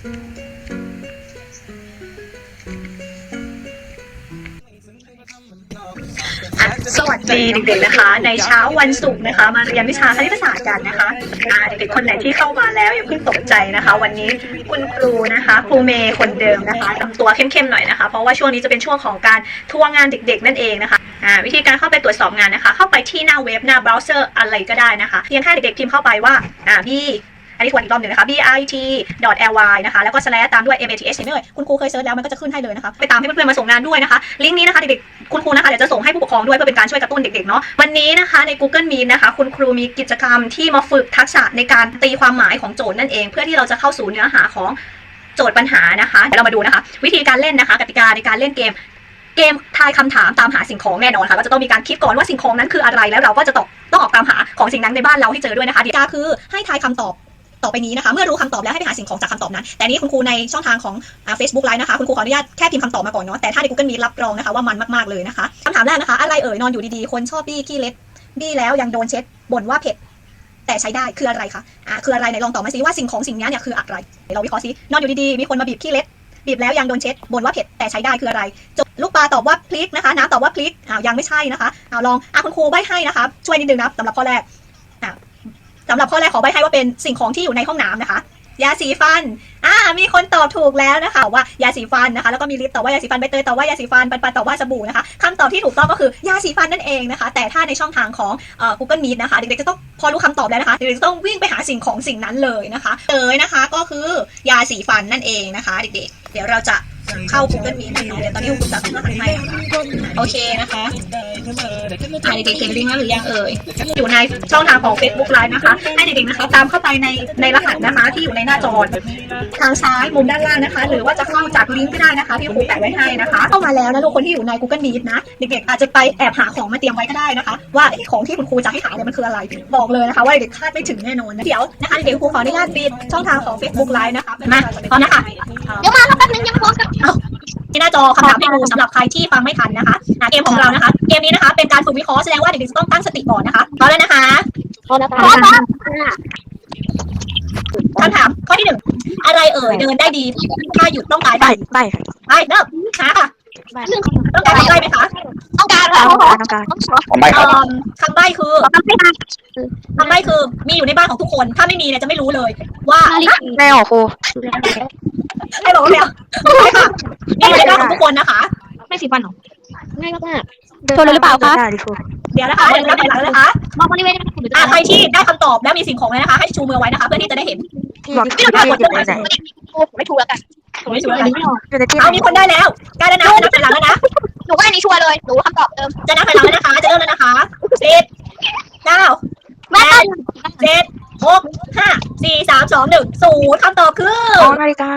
สวัสดีเด็กๆนะคะ ในเช้าวันศุกร์นะคะ มาเรียนวิชาคณิตศาสตร์กันนะคะเด็กๆคนไหนที่เข้ามาแล้วอย่าเพิ่งตกใจนะคะ วันนี้คุณครูนะคะครูเมย์คนเดิมนะคะทำตัวเข้มๆหน่อยนะคะ เพราะว่าช่วงนี้จะเป็นช่วงของการทวงงานเด็กๆนั่นเองนะคะวิธีการเข้าไปตรวจสอบงานนะคะ เข้าไปที่หน้าเว็บหน้าเบราว์เซอร์อะไรก็ได้นะคะเพียงแค่เด็กๆพิมพ์เข้าไปว่าอ่าพี่ อันนี้ทวนอีกรอบหนึ่งนะคะ bit ly นะคะแล้วก็ slash ตามด้วย math เห็นไหมเอ่ยคุณครูเคยเซิร์ชแล้วมันก็จะขึ้นให้เลยนะคะไปตามให้เพื่อนๆมาส่งงานด้วยนะคะลิงก์นี้นะคะเด็กๆคุณครูนะคะเดี๋ยวจะส่งให้ผู้ปกครองด้วยเพื่อเป็นการช่วยกระตุ้นเด็กๆเนาะวันนี้นะคะใน Google Meet นะคะคุณครูมีกิจกรรมที่มาฝึกทักษะในการตีความหมายของโจทย์นั่นเอง เพื่อที่เราจะเข้าสู่เนื้อหาของโจทย์ปัญหานะคะเดี๋ยวเรามาดูนะคะ วิธีการเล่นนะคะกติกาในการเล่นเกมเกมทายคำถามตามหาสิ่งของแน่นอนค่ะก็จะต้องมีการคิดก่อนว่าสิ่งของนั้นคืออะไรแล้วเราก็จะต้องต้องออกตามหาของสิ่งนั้นในบ้านเราให้เจอด้วยนะคะกติกาคือให้ทายคำตอบ ต่อไปนี้นะคะเมื่อรู้คำตอบแล้วให้ไปหาสิ่งของจากคำตอบนั้น แต่นี่คุณครูในช่องทางของเฟซบุ๊กไลน์นะคะคุณครูขออนุญาตแค่พิมพ์คำตอบมาก่อนเนาะแต่ถ้าใน Google Meet รับรองนะคะว่ามันมากๆเลยนะคะคำถามแรกนะคะ อะไรเอ่ยนอนอยู่ดีๆ คนชอบบี้ขี้เล็ดบี้แล้วยังโดนเช็ดบ่นว่าเผ็ดแต่ใช้ได้คืออะไรคะอ่าคืออะไรไหนลองตอบมาสิว่าสิ่งของสิ่งนี้เนี่ยคืออะไรเราวิเคราะห์สินอนอยู่ดีๆมีคนมาบีบขี้เล็ดบีบแล้วยังโดนเช็ดบ่นว่าเผ็ดแต่ใช้ได้คืออะไรจบลูกปลาตอบว่าพลิกนะคะน้ำตอบว่าพลิกอ้าวยังไม่ใช่นะคะอ้าวลองอะคุณครูใบให้นะคะช่วยนิดนึงนะสำหรับข้อแรก สำหรับข้อแรกขอใบให้ว่าเป็นสิ่งของที่อยู่ในห้องน้ำนะคะ ยาสีฟัน อ่ามีคนตอบถูกแล้วนะคะ ว่ายาสีฟันนะคะ แล้วก็มีลิปตอบว่ายาสีฟันใบเตยตอบว่ายาสีฟันปันปันตอบว่าสบู่นะคะคำตอบที่ถูกต้องก็คือยาสีฟันนั่นเองนะคะ แต่ถ้าในช่องทางของเอ่อ Google Meet นะคะเด็กๆจะต้องพอรู้คำตอบแล้วนะคะเด็กๆจะต้องวิ่งไปหาสิ่งของสิ่งนั้นเลยนะคะเตยนะคะก็คือยาสีฟันนั่นเองนะคะ เด็กๆ เดี๋ยวเราจะเข้า Google Meet นะคะเดี๋ยวตอนนี้คุณจะขึ้นมาให้โอเคนะคะอ่าเด็กๆเห็นลิงก์แล้วหรือยังเอ่ยอยู่ในช่องทางของ Facebook Live นะคะ ให้เด็กๆนะคะ ตามเข้าไปในในรหัสนะคะที่อยู่ในหน้าจอทางซ้ายมุมด้านล่างนะคะ หรือว่าจะเข้าจากลิงก์ก็ได้นะคะ ที่ครูแปะไว้ให้นะคะ เข้ามาแล้วนะทุกคนที่อยู่ใน Google Meet นะ เด็กๆอาจจะไปแอบหาของมาเตรียมไว้ก็ได้นะคะ ว่าไอ้ของที่คุณครูจะให้หาเนี่ยมันคืออะไร บอกเลยนะคะ ว่าเด็กๆคาดไม่ถึงแน่นอนนะเดี๋ยวนะคะเด็กๆครูขออนุญาตปิดช่องทางของ Facebook Live นะคะมาพร้อมนะคะเดี๋ยวมาครับแป๊บนึงยังไม่พร้อมครับที่หน้าจอคำถามให้ดูสำหรับใครที่ฟังไม่ทันนะคะอะเกมของเรานะคะ เกมนี้นะคะเป็นการฝึกวิเคราะห์แสดงว่าเด็กๆจะต้องตั้งสติก่อนนะคะพร้อมแล้วนะคะพร้อมแล้วครับคำถามข้อที่หนึ่ง อะไรเอ่ยเดินได้ดีถ้าหยุดต้องตายใบได้ใบค่ะไปเริ่มหาค่ะหนึ่งต้องการคำใบ้ไหมคะต้องการต้แล้อวงการต้องการผมไม่ครับเอิ่มคำใบ้คือต้องการคำใบ้คือ มีอยู่ในบ้านของทุกคน ถ้าไม่มีเนี่ยจะไม่รู้เลย ว่าแม่ของครูให้บอกว่าเนี่ยใช่ค่ะมีอยู่ในบ้านของทุกคนนะคะ ไม่สีฟันหรอง่ายมาก โทรเลยหรือเปล่าคะได้ดิครูเดี๋ยวนะคะเดี๋ยวนับถอยหลังเลยนะคะๆมองบริเวณได้ไหมหรืออะใครที่ได้คำตอบแล้วมีสิ่งของเลยนะคะ ให้ชูมือไว้นะคะ เพื่อที่จะได้เห็นที่บอกที่ที่อยู่ในไหนไม่ถูกแล้วกันไม่ชูเลยอยู่ในที่เอามีคนได้แล้วใกล้แล้วนะจะนับถอยหลังแล้วนะหนูว่าอันนี้ชัวร์เลยหนูคำตอบเดิมจะนับถอยหลังแล้วนะคะจะเริ่มแล้วนะคะสิบเก้าแปดเจ็ดหกห้าสี่สามสองหนึ่งศูนย์คำตอบคือน้องนาฬิกา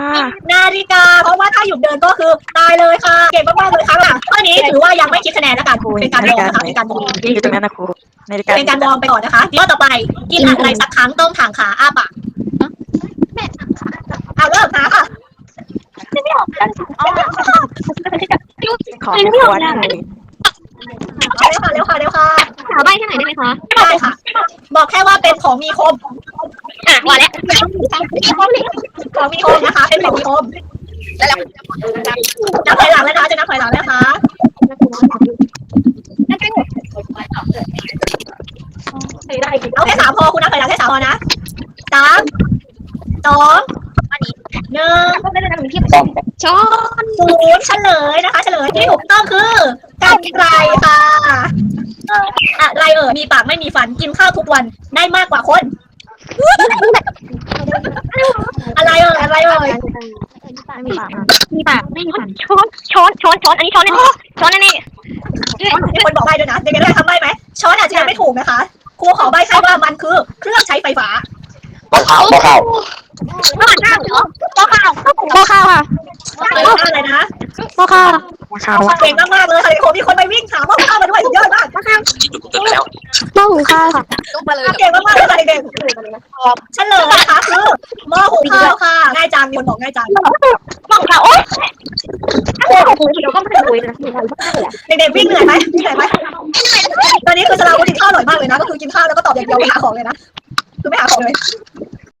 นา ฬิกา เพราะว่าถ้าหยุดเดินก็คือตายเลยค่ะ เก่งมากๆเลยค่ะข้อนี้ถือว่ายังไม่คิดคะแนนแล้วกันเป็นการวอร์มนะคะเป็นการวอร์มอยู่ตรงนั้นนะครูนาฬิกาเป็นการวอร์มไปก่อนนะคะข้อต่อไปกินอะไรสักครั้งต้องถางขาอ้าปากแม่เอาเริ่มหาค่ะไม่ออกกันอ๋อของครัวนี่เลยเร็วค่ะเร็วค่ะเร็วค่ะหาใบแค่ไหนได้ไหมคะได้ค่ะ บอกแค่ว่าเป็นของมีคม อะว่าแล้วของมีคมนะคะ เป็นของมีคมแล้วแล้วนับถอยหลังแล้วนะคะจะนับถอยหลังแล้วนะคะเอาแค่สามพอคุณนับถอยหลังแค่สามพอนะสามสองหนึ่งก็ไม่ได้ทำเทียบช้อนศูนย์เฉลยนะคะ เฉลยที่ถูกต้องคือกันไกรค่ะอะไรเอ่ยมีปากไม่มีฟันกินข้าวทุกวันได้มากกว่าคน อะไรเอ่ยอะไรเอ่ย ไม่มีปาก มีปาก ไม่มีฟันช้อนช้อนช้อนช้อนอันนี้ช้อนนี่ช้อนอันนี้มีคนบอกใบด้วยนะเด็กๆได้คำใบไหมช้อนอาจจะยังไม่ถูกนะคะครูขอใบให้ว่ามันคือ เครื่องใช้ไฟฟ้าบอกข่าวบอกข่าวก็ข้าวเหรอก็ข้าวหม้อข้าวค่ะอะไรนะหม้อข้าวหม้อข้าวเก่งมากๆเลยค่ะโอ้โหมีคนไปวิ่งหาหม้อข้าวมาด้วยสุดยอดมาก หม้อหุงข้าวค่ะลุกมาเลยเก่งมากๆเลยค่ะเด็กๆเฉลยนะคะคือหม้อหุงข้าวค่ะ ง่ายจังมีคนบอกง่ายจังบอกค่ะโอ๊ยโอ้โหเดี๋ยวก็ไม่ได้คุยนะเด็กๆวิ่งเหนื่อยไหมวิ่งเหนื่อยไหมตอนนี้คือสลาวุธกินข้าวอร่อยมากเลยนะ ก็คือกินข้าวแล้วก็ตอบอย่างเดียวไม่หาของเลยนะ คือไม่หาของเลย